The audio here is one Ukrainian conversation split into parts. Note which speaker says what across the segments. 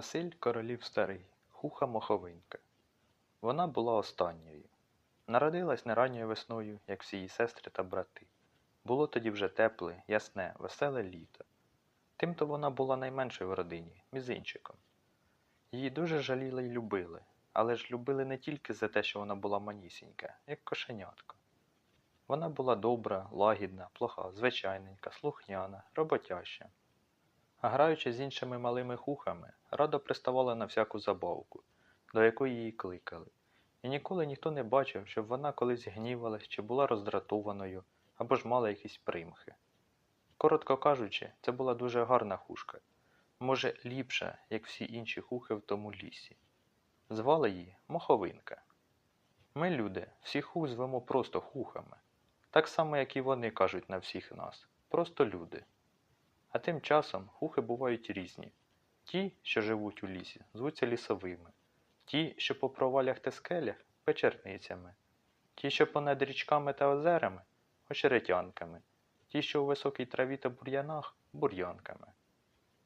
Speaker 1: Василь Королів Старий, Хуха Моховинка. Вона була останньою. Народилась не ранньою весною, як всі її сестри та брати. Було тоді вже тепле, ясне, веселе літо. Тимто вона була найменшою в родині, мізинчиком. Її дуже жаліли й любили, але ж любили не тільки за те, що вона була манісінька, як кошенятко. Вона була добра, лагідна, плоха, звичайненька, слухняна, роботяща. Граючи з іншими малими хухами, радо приставала на всяку забавку, до якої її кликали. І ніколи ніхто не бачив, щоб вона колись гнівалась чи була роздратованою, або ж мала якісь примхи. Коротко кажучи, це була дуже гарна хушка, може, ліпша, як всі інші хухи в тому лісі. Звали її Моховинка. Ми, люди, всіх хух звемо просто хухами, так само, як і вони кажуть на всіх нас, просто люди. А тим часом хухи бувають різні. Ті, що живуть у лісі, звуться лісовими, ті, що по провалях та скелях печерницями, ті, що понад річками та озерами очеретянками, ті, що у високій траві та бур'янах бур'янками.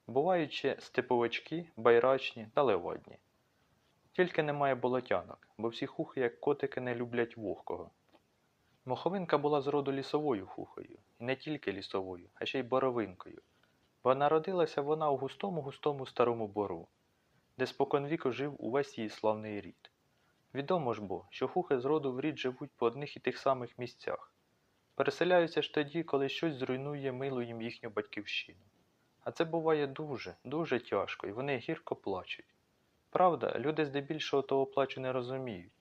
Speaker 1: Бувають ще степовички, байрачні та леводні. Тільки немає болотянок, бо всі хухи, як котики, не люблять вогкого. Моховинка була з роду лісовою хухою, і не тільки лісовою, а ще й боровинкою, бо народилася вона у густому густому старому бору, де споконвіку жив увесь її славний рід. Відомо ж бо, що хухи з роду в рід живуть по одних і тих самих місцях. Переселяються ж тоді, коли щось зруйнує милу їм їхню батьківщину. А це буває дуже, дуже тяжко, і вони гірко плачуть. Правда, люди здебільшого того плачу не розуміють.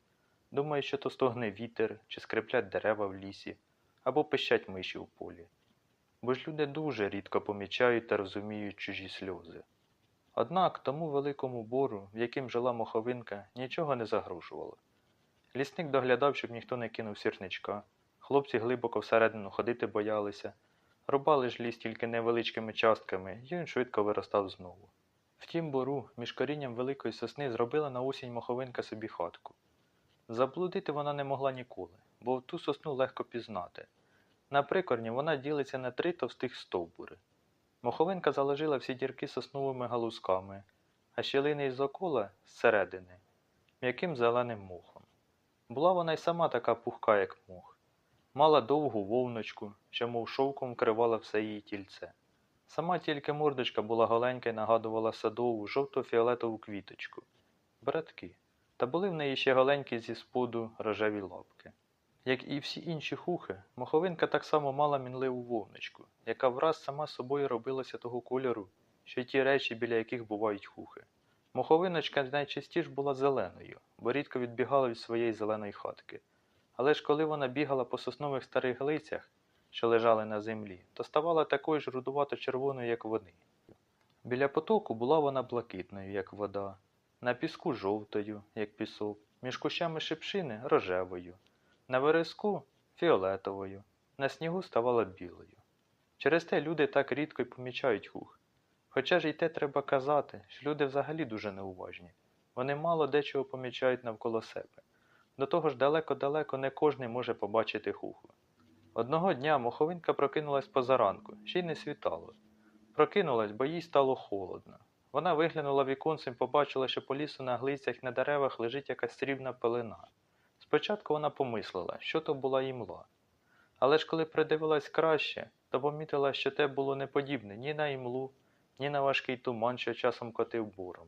Speaker 1: Думають, що то стогне вітер, чи скриплять дерева в лісі, або пищать миші у полі. Бо ж люди дуже рідко помічають та розуміють чужі сльози. Однак тому великому бору, в яким жила моховинка, нічого не загрожувало. Лісник доглядав, щоб ніхто не кинув сірничка, хлопці глибоко всередину ходити боялися, рубали ж ліс тільки невеличкими частками, і він швидко виростав знову. В тім бору, між корінням великої сосни, зробила на осінь моховинка собі хатку. Заблудити вона не могла ніколи, бо ту сосну легко пізнати. На прикорні вона ділиться на три товстих стовбури. Моховинка заложила всі дірки сосновими галузками, а щілини із окола зсередини м'яким зеленим мохом. Була вона й сама така пухка, як мох. Мала довгу вовночку, що мов шовком вкривала все її тільце. Сама тільки мордочка була голенька й нагадувала садову жовто-фіолетову квіточку. Братки. Та були в неї ще голенькі зі споду рожеві лапки. Як і всі інші хухи, моховинка так само мала мінливу вовночку, яка враз сама собою робилася того кольору, що й ті речі, біля яких бувають хухи. Моховиночка найчастіше була зеленою, бо рідко відбігала від своєї зеленої хатки. Але ж коли вона бігала по соснових старих глицях, що лежали на землі, то ставала такою ж рудувато-червоною, як вони. Біля потоку була вона блакитною, як вода, на піску жовтою, як пісок, між кущами шипшини рожевою, на вереску фіолетовою, на снігу ставала білою. Через те люди так рідко й помічають хух. Хоча ж і те треба казати, що люди взагалі дуже неуважні. Вони мало дечого помічають навколо себе. До того ж далеко-далеко не кожний може побачити хуху. Одного дня моховинка прокинулась позаранку, ще й не світало. Прокинулась, бо їй стало холодно. Вона виглянула віконцем побачила, що по лісу на глицях на деревах лежить якась срібна пелена. Спочатку вона помислила, що то була імла. Але ж коли придивилась краще, то помітила, що те було не подібне ні на імлу, ні на важкий туман, що часом котив буром.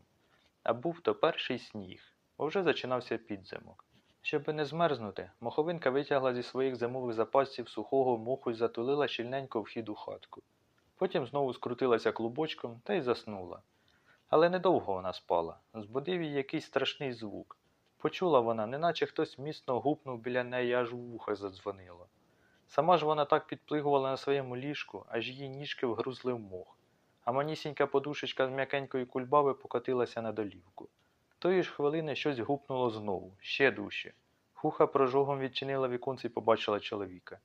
Speaker 1: А був то перший сніг, бо вже зачинався підзимок. Щоби не змерзнути, моховинка витягла зі своїх зимових запасів сухого моху і затулила щільненько вхід у хатку. Потім знову скрутилася клубочком та й заснула. Але недовго вона спала, збудив її якийсь страшний звук. Почула вона, неначе хтось міцно гупнув біля неї, аж у вуха задзвонило. Сама ж вона так підплигувала на своєму ліжку, аж її ніжки вгрузли в мох, а манісінька подушечка з м'якенької кульбави покотилася на долівку. Тої ж хвилини щось гупнуло знову, ще дужче. Хуха прожогом відчинила віконце і побачила чоловіка.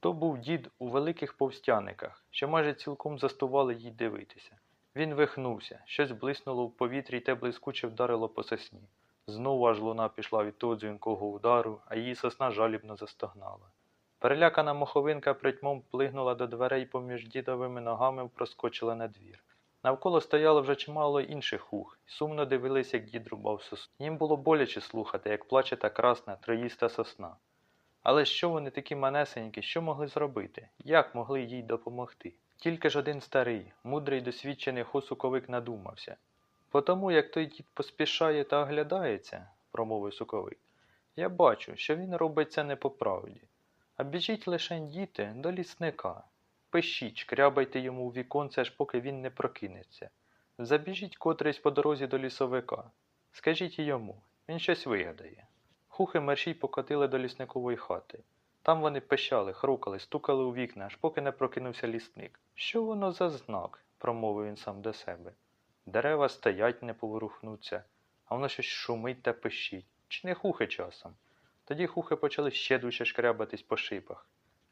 Speaker 1: То був дід у великих повстяниках, що майже цілком застували їй дивитися. Він вихнувся, щось блиснуло в повітрі й те блискуче вдарило по сосні. Знову аж луна пішла від того дзвінкого удару, а її сосна жалібно застогнала. Перелякана моховинка притьмом плигнула до дверей поміж дідовими ногами проскочила на двір. Навколо стояло вже чимало інших хух, і сумно дивились, як дід рубав сосну. Їм було боляче слухати, як плаче та красна троїста сосна. Але що вони такі манесенькі, що могли зробити? Як могли їй допомогти? Тільки ж один старий, мудрий досвідчений хосуковик надумався. По тому, як той дід поспішає та оглядається, промовив суковик, я бачу, що він робить це не по правді. А біжіть лишень діти до лісника. Пишіть, шкрябайте йому у віконце, аж поки він не прокинеться. Забіжіть котрийсь по дорозі до лісовика. Скажіть йому, він щось вигадає. Хухи мерщій покотили до лісникової хати. Там вони пищали, хрукали, стукали у вікна, аж поки не прокинувся лісник. Що воно за знак? промовив він сам до себе. Дерева стоять, не поворухнуться, а воно щось шумить та пищить. Чи не хухи часом? Тоді хухи почали ще дужче шкрябатись по шипах.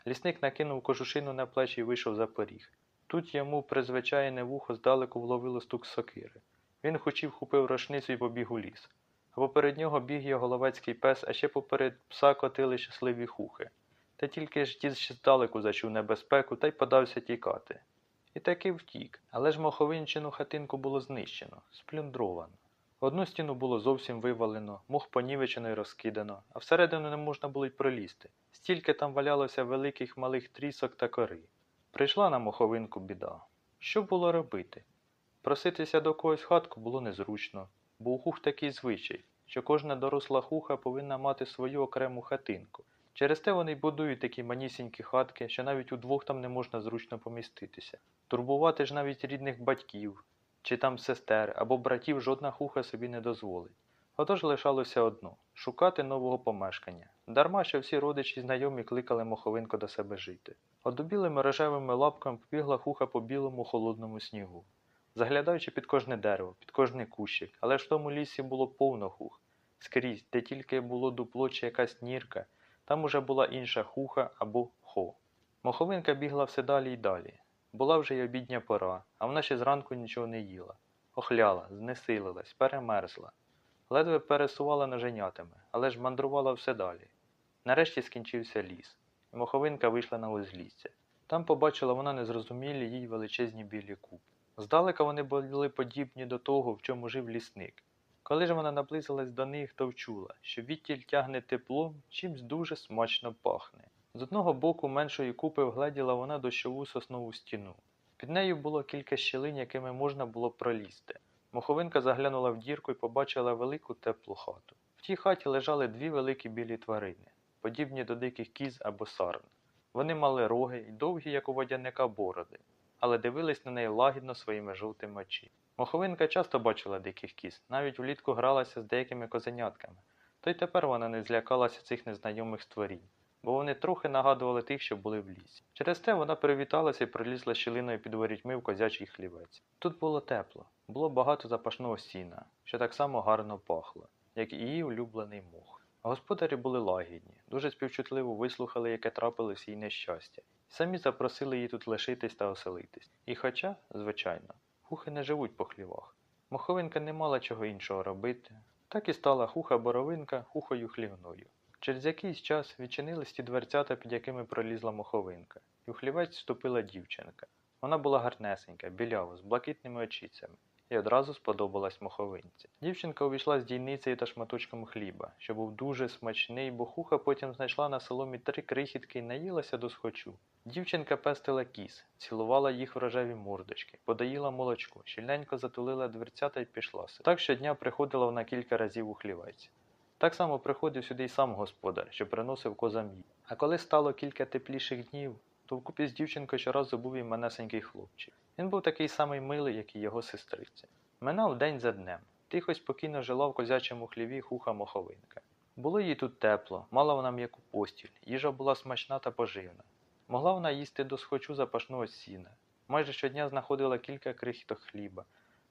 Speaker 1: Лісник накинув кожушину на плечі і вийшов за поріг. Тут йому призвичайне вухо здалеку вловило стук сокири. Він хочів хупив рушницю і побіг у ліс. А поперед нього біг його головецький пес, а ще поперед пса котили щасливі хухи. Та тільки ж дід ще здалеку зачув небезпеку та й подався тікати. І таки втік, але ж моховинчину хатинку було знищено, сплюндровано. Одну стіну було зовсім вивалено, мох понівечено й розкидано, а всередину не можна було й пролізти. Стільки там валялося великих малих трісок та кори. Прийшла на моховинку біда. Що було робити? Проситися до когось хатку було незручно, бо у хух такий звичай, що кожна доросла хуха повинна мати свою окрему хатинку. Через те вони й будують такі манісінькі хатки, що навіть удвох там не можна зручно поміститися. Турбувати ж навіть рідних батьків, чи там сестер або братів жодна хуха собі не дозволить. Отож лишалося одно шукати нового помешкання. Дарма, що всі родичі й знайомі кликали моховинку до себе жити. Одубілими рожевими лапками побігла хуха по білому холодному снігу, заглядаючи під кожне дерево, під кожний кущик, але ж в тому лісі було повно хух. Скрізь, де тільки було дупло чи якась нірка, там уже була інша хуха або хо. Моховинка бігла все далі й далі. Була вже й обідня пора, а вона ще зранку нічого не їла. Охляла, знесилилась, перемерзла. Ледве пересувала ноженятами, але ж мандрувала все далі. Нарешті скінчився ліс, і моховинка вийшла на узлісся. Там побачила вона незрозумілі їй величезні білі купи. Здалека вони були подібні до того, в чому жив лісник. Коли ж вона наблизилась до них, то вчула, що відтіль тягне теплом, чимсь дуже смачно пахне. З одного боку меншої купи вгледіла вона дощову соснову стіну. Під нею було кілька щілин, якими можна було пролізти. Моховинка заглянула в дірку і побачила велику теплу хату. В тій хаті лежали дві великі білі тварини, подібні до диких кіз або сарн. Вони мали роги й довгі, як у водяника, бороди, але дивились на неї лагідно своїми жовтими очі. Моховинка часто бачила диких кіз, навіть влітку гралася з деякими козенятками, то й тепер вона не злякалася цих незнайомих створінь, бо вони трохи нагадували тих, що були в лісі. Через те вона привіталася і прилізла щілиною під ворітьми в козячий хлівець. Тут було тепло, було багато запашного сіна, що так само гарно пахло, як і її улюблений мох. Господарі були лагідні, дуже співчутливо вислухали, яке трапилось їй нещастя, самі запросили її тут лишитись та оселитись. І хоча, звичайно, хухи не живуть по хлівах. Моховинка не мала чого іншого робити, так і стала хуха-боровинка хухою хлівною. Через якийсь час відчинились ті дверцята, під якими пролізла моховинка, і у хлівець вступила дівчинка. Вона була гарнесенька, білява, з блакитними очицями, і одразу сподобалась моховинці. Дівчинка увійшла з дійницею та шматочком хліба, що був дуже смачний, бо хуха потім знайшла на соломі три крихітки і наїлася до схочу. Дівчинка пестила кіз, цілувала їх в рожеві мордочки, подаїла молочко, щільненько затулила дверцята й пішла. си. Так щодня приходила вона кілька разів у хлівець. Так само приходив сюди й сам господар, що приносив козам її. А коли стало кілька тепліших днів, то вкупі з дівчинкою щоразу був і манесенький хлопчик. Він був такий самий милий, як і його сестриця. Минав день за днем. Тихо спокійно жила в козячому хліві хуха моховинка. Було їй тут тепло, мала вона м'яку постіль, їжа була смачна та поживна. Могла вона їсти до схочу запашного сіна. Майже щодня знаходила кілька крихіток хліба,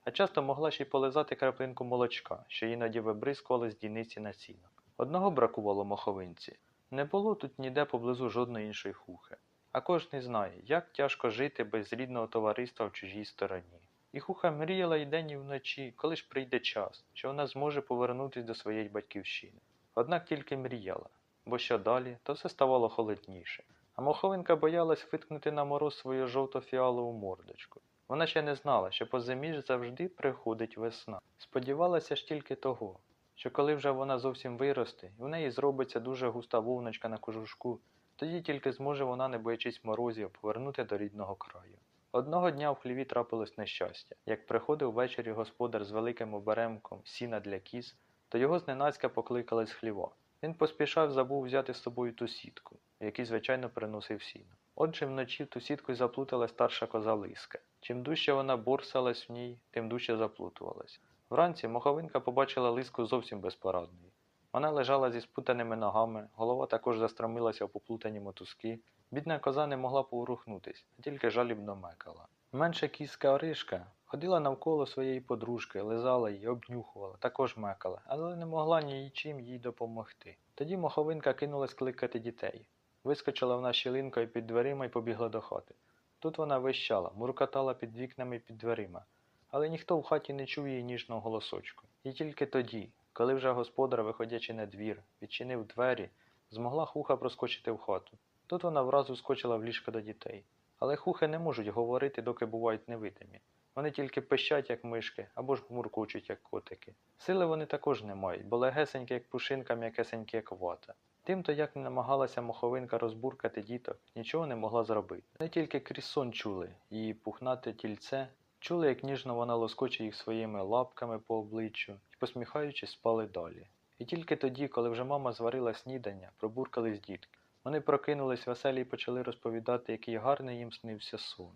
Speaker 1: а часто могла ще й полизати краплинку молочка, що іноді вибризкували з дійниці на сінок. Одного бракувало моховинці. Не було тут ніде поблизу жодної іншої хухи. А кожний знає, як тяжко жити без рідного товариства в чужій стороні. І хуха мріяла й день і вночі, коли ж прийде час, що вона зможе повернутися до своєї батьківщини. Однак тільки мріяла, бо що далі, то все ставало холодніше. А моховинка боялась виткнути на мороз свою жовто-фіалову мордочку. Вона ще не знала, що позиміж завжди приходить весна. Сподівалася ж тільки того, що коли вже вона зовсім виросте, і в неї зробиться дуже густа вовночка на кожушку, тоді тільки зможе вона, не боячись морозів, повернути до рідного краю. Одного дня в хліві трапилось нещастя. Як приходив ввечері господар з великим оберемком сіна для кіз, то його зненацька покликали з хліва. Він поспішав, забув взяти з собою ту сітку, якій, звичайно, приносив сіно. Отже, вночі ту сітку заплутала старша коза Лиска. Чим дужче вона борсалась в ній, тим дужче заплутувалась. Вранці моховинка побачила лиску зовсім безпорадною. Вона лежала зі спутаними ногами, голова також застромилася в поплутані мотузки. Бідна коза не могла поворухнутись, тільки жалібно мекала. Менша кіска Оришка ходила навколо своєї подружки, лизала її, обнюхувала, також мекала, але не могла нічим їй допомогти. Тоді моховинка кинулась кликати дітей. Вискочила вона щілинкою під дверима і побігла до хати. Тут вона вищала, муркотала під вікнами і під дверима, але ніхто в хаті не чув її ніжного голосочку. І тільки тоді, коли вже господар, виходячи на двір, відчинив двері, змогла хуха проскочити в хату. Тут вона вразу скочила в ліжко до дітей. Але хухи не можуть говорити, доки бувають невидимі. Вони тільки пищать, як мишки, або ж муркочуть, як котики. Сили вони також не мають, бо легесенькі, як пушинка, м'якесенькі, як вата. Тимто, як не намагалася моховинка розбуркати діток, нічого не могла зробити. Вони тільки крізь сон чули її пухнате тільце, чули, як ніжно вона лоскоче їх своїми лапками по обличчю посміхаючись, спали далі. І тільки тоді, коли вже мама зварила снідання, пробуркались дітки. Вони прокинулись веселі і почали розповідати, який гарний їм снився сон.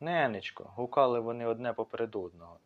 Speaker 1: Ненечко, гукали вони одне поперед одного.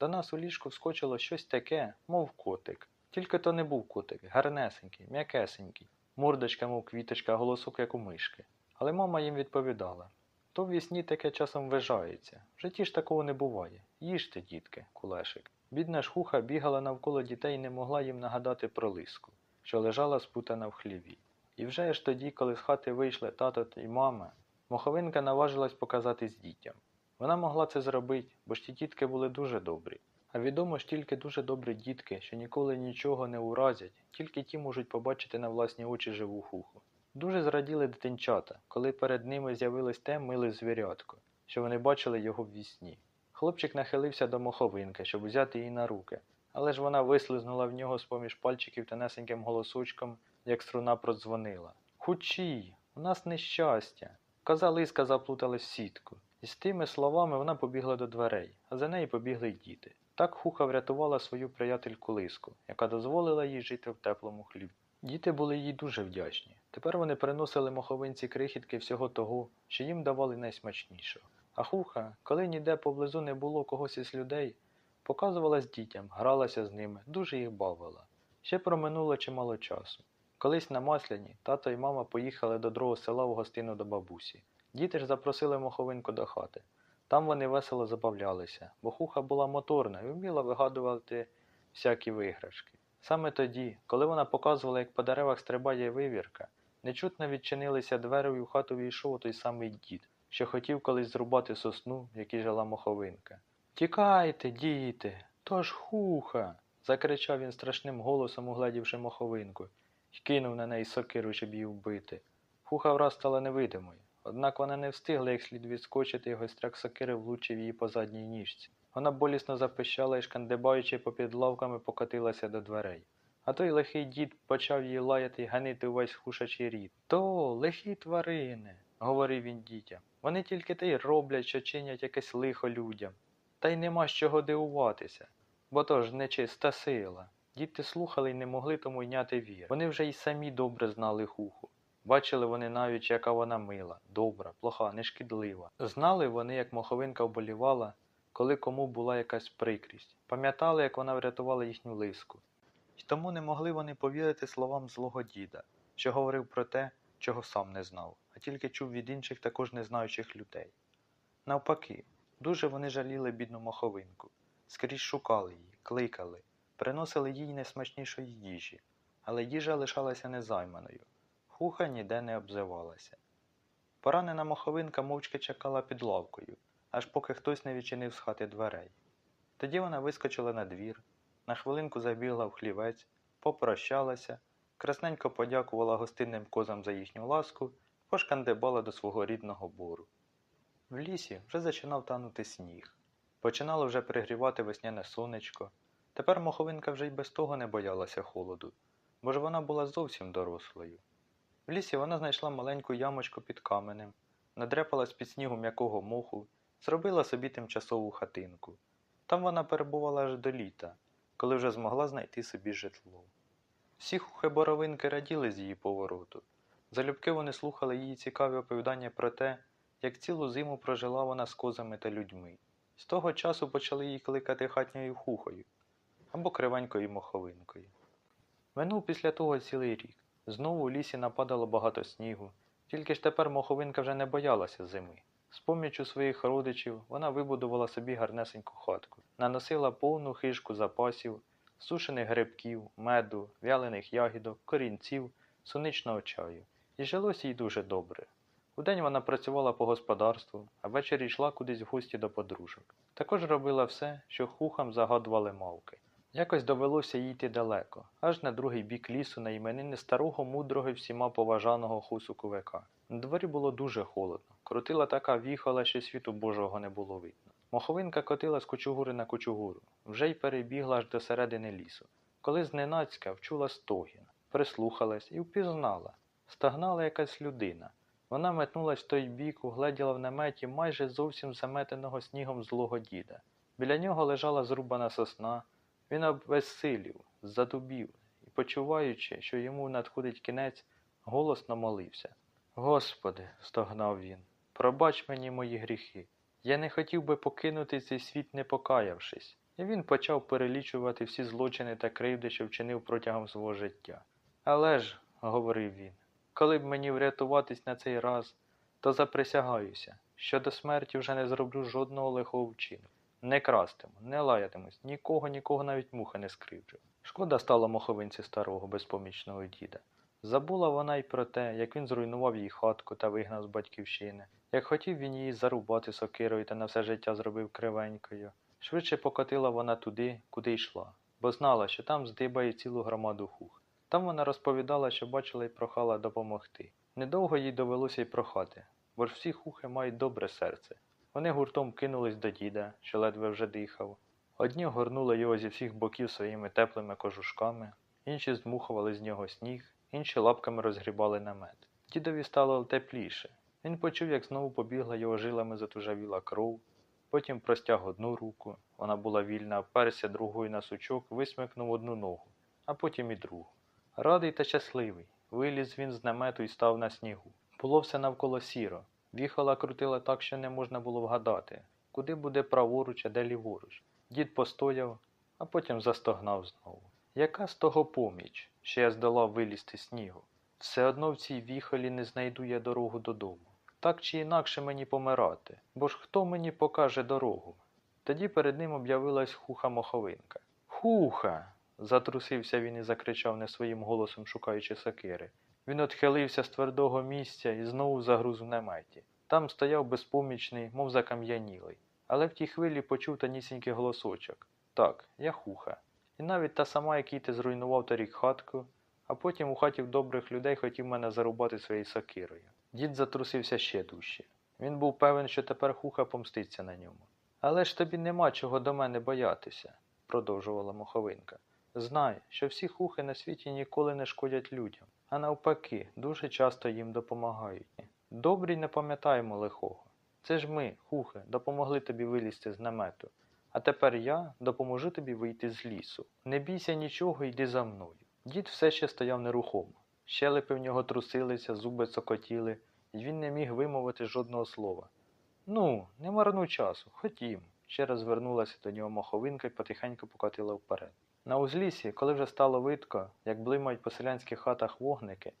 Speaker 1: До нас у ліжку вскочило щось таке, мов котик. Тільки то не був котик, гарнесенький, м'якесенький, мордочка, мов квіточка, голосок, як у мишки. Але мама їм відповідала то в вісні таке часом вважається. В житті ж такого не буває. Їжте, дітки, кулешик. Бідна шхуха бігала навколо дітей і не могла їм нагадати про лиску, що лежала спутана в хліві. І вже ж тоді, коли з хати вийшли тато і мама, моховинка наважилась показатись дітям. Вона могла це зробити, бо ж ті дітки були дуже добрі. А відомо ж тільки дуже добрі дітки, що ніколи нічого не уразять, тільки ті можуть побачити на власні очі живу хуху. Дуже зраділи дитинчата, коли перед ними з'явилось те миле звірятко, що вони бачили його в вісні. Хлопчик нахилився до моховинки, щоб взяти її на руки, але ж вона вислизнула в нього з поміж пальчиків тонесеньким голосочком, як струна продзвонила. Хучій, у нас нещастя. Коза лиска заплуталась в сітку. І з тими словами вона побігла до дверей, а за нею побігли й діти. Так хуха врятувала свою приятельку лиску, яка дозволила їй жити в теплому хлібі. Діти були їй дуже вдячні. Тепер вони приносили моховинці крихітки всього того, що їм давали найсмачнішого. А хуха, коли ніде поблизу не було когось із людей, показувалась дітям, гралася з ними, дуже їх бавила. Ще проминуло чимало часу. Колись на Масляні тато і мама поїхали до другого села в гостину до бабусі. Діти ж запросили моховинку до хати. Там вони весело забавлялися, бо хуха була моторна і вміла вигадувати всякі виграшки. Саме тоді, коли вона показувала, як по деревах стрибає вивірка, нечутно відчинилися двері і в хату війшов той самий дід, що хотів колись зрубати сосну, в якій жила моховинка. Тікайте, діти, то ж хуха. закричав він страшним голосом, угледівши моховинку, і кинув на неї сокиру, щоб її вбити. Хуха враз стала невидимою. Однак вона не встигла як слід відскочити, і гостряк сокири влучив її по задній ніжці. Вона болісно запищала і, шкандибаючи попід лавками, покотилася до дверей. А той лихий дід почав її лаяти й ганити увесь хушачий рід. То, лихі тварини, говорив він дітям. Вони тільки те й роблять, що чинять якесь лихо людям. Та й нема з чого дивуватися, бо то ж нечиста сила. Діти слухали й не могли тому йняти вір. Вони вже й самі добре знали хуху. Бачили вони навіть, яка вона мила, добра, плоха, нешкідлива. Знали вони, як моховинка вболівала, коли кому була якась прикрість. Пам'ятали, як вона врятувала їхню лиску. І тому не могли вони повірити словам злого діда, що говорив про те, чого сам не знав, тільки чув від інших також незнаючих людей. Навпаки, дуже вони жаліли бідну моховинку, скрізь шукали її, кликали, приносили їй найсмачнішої їжі, але їжа лишалася незайманою. Хуха ніде не обзивалася. Поранена моховинка мовчки чекала під лавкою, аж поки хтось не відчинив з хати дверей. Тоді вона вискочила на двір, на хвилинку забігла в хлівець, попрощалася, красненько подякувала гостинним козам за їхню ласку, пошкандибала до свого рідного бору. В лісі вже зачинав танути сніг. Починало вже пригрівати весняне сонечко. Тепер моховинка вже й без того не боялася холоду, бо ж вона була зовсім дорослою. В лісі вона знайшла маленьку ямочку під каменем, надряпала з-під снігу м'якого моху, зробила собі тимчасову хатинку. Там вона перебувала аж до літа, коли вже змогла знайти собі житло. Всі хухи-боровинки раділи з її повороту. Залюбки вони слухали її цікаві оповідання про те, як цілу зиму прожила вона з козами та людьми. З того часу почали її кликати хатньою хухою або кривенькою моховинкою. Минув після того цілий рік. Знову у лісі нападало багато снігу, тільки ж тепер моховинка вже не боялася зими. З поміччю своїх родичів вона вибудувала собі гарнесеньку хатку, наносила повну хижку запасів, сушених грибків, меду, вялених ягідок, корінців, суничного чаю. І жилось їй дуже добре. Удень вона працювала по господарству, а ввечері йшла кудись в гості до подружок. Також робила все, що хухам загадували мавки. Якось довелося їй йти далеко, аж на другий бік лісу на іменини старого мудрого і всіма поважаного хусуковика. На дворі було дуже холодно. Крутила така віхала, що світу Божого не було видно. Моховинка котила з кучугури на кучугуру, вже й перебігла аж до середини лісу. Коли зненацька вчула стогін, прислухалась і впізнала. Стагнала якась людина. Вона метнулась в той бік, угледіла в наметі майже зовсім заметеного снігом злого діда. Біля нього лежала зрубана сосна. Він обвеселів, задубів і, почуваючи, що йому надходить кінець, голосно молився. Господи, стогнав він, пробач мені мої гріхи. Я не хотів би покинути цей світ, не покаявшись. І він почав перелічувати всі злочини та кривди, що вчинив протягом свого життя. Але ж, говорив він, коли б мені врятуватись на цей раз, то заприсягаюся, що до смерті вже не зроблю жодного лихого вчину. Не крастиму, не лаятимусь, нікого, нікого навіть муха не скривджу. Шкода стала моховинці старого безпомічного діда. Забула вона й про те, як він зруйнував їй хатку та вигнав з батьківщини, як хотів він її зарубати сокирою та на все життя зробив кривенькою. Швидше покотила вона туди, куди йшла, бо знала, що там здибає цілу громаду хух. Там вона розповідала, що бачила й прохала допомогти. Недовго їй довелося й прохати, бо ж всі хухи мають добре серце. Вони гуртом кинулись до діда, що ледве вже дихав. Одні горнули його зі всіх боків своїми теплими кожушками, інші здмухували з нього сніг, інші лапками розгрібали намет. Дідові стало тепліше. Він почув, як знову побігла його жилами затужавіла кров, потім простяг одну руку, вона була вільна, вперся другою на сучок, висмикнув одну ногу, а потім і другу. Радий та щасливий, виліз він з намету і став на снігу. Було все навколо сіро. Віхала крутила так, що не можна було вгадати, куди буде праворуч, а де ліворуч. Дід постояв, а потім застогнав знову. Яка з того поміч, що я здолав вилізти снігу? Все одно в цій віхолі не знайду я дорогу додому. Так чи інакше мені помирати, бо ж хто мені покаже дорогу? Тоді перед ним об'явилась хуха моховинка. Хуха. Затрусився він і закричав не своїм голосом, шукаючи сокири. Він отхилився з твердого місця і знову загруз в наметі. Там стояв безпомічний, мов закам'янілий. Але в тій хвилі почув танісінький голосочок. Так, я хуха. І навіть та сама, який ти зруйнував торік хатку, а потім у хаті в добрих людей хотів мене зарубати своєю сокирою. Дід затрусився ще дужче. Він був певен, що тепер хуха помститься на ньому. Але ж тобі нема чого до мене боятися, продовжувала моховинка. Знай, що всі хухи на світі ніколи не шкодять людям, а навпаки, дуже часто їм допомагають. Добрі не пам'ятаємо лихого. Це ж ми, хухи, допомогли тобі вилізти з намету. А тепер я допоможу тобі вийти з лісу. Не бійся нічого, йди за мною. Дід все ще стояв нерухомо. Щелепи в нього трусилися, зуби цокотіли, і він не міг вимовити жодного слова. Ну, не марнуй часу, ходім. Ще раз звернулася до нього моховинка і потихеньку покотила вперед. На узліссі, коли вже стало видко, як блимають по селянських хатах вогники,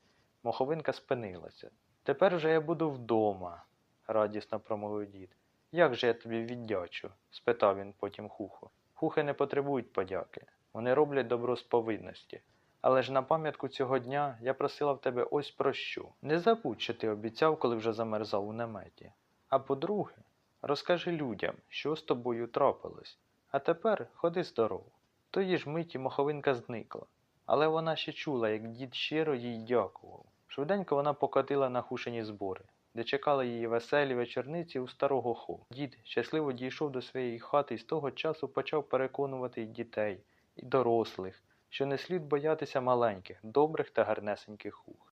Speaker 1: моховинка спинилася. Тепер вже я буду вдома, радісно промовив дід. Як же я тобі віддячу? спитав він потім хухо. Хухи не потребують подяки, вони роблять добро з повинності. Але ж на пам'ятку цього дня я просила в тебе ось про що. Не забудь, що ти обіцяв, коли вже замерзав у наметі. А по-друге, розкажи людям, що з тобою трапилось. А тепер ходи здорово. Тої ж миті моховинка зникла, але вона ще чула, як дід щиро їй дякував. Швиденько вона покотила на хушені збори. де чекали її веселі вечорниці у старого хо. Дід щасливо дійшов до своєї хати і з того часу почав переконувати й дітей, і дорослих, що не слід боятися маленьких, добрих та гарнесеньких хух.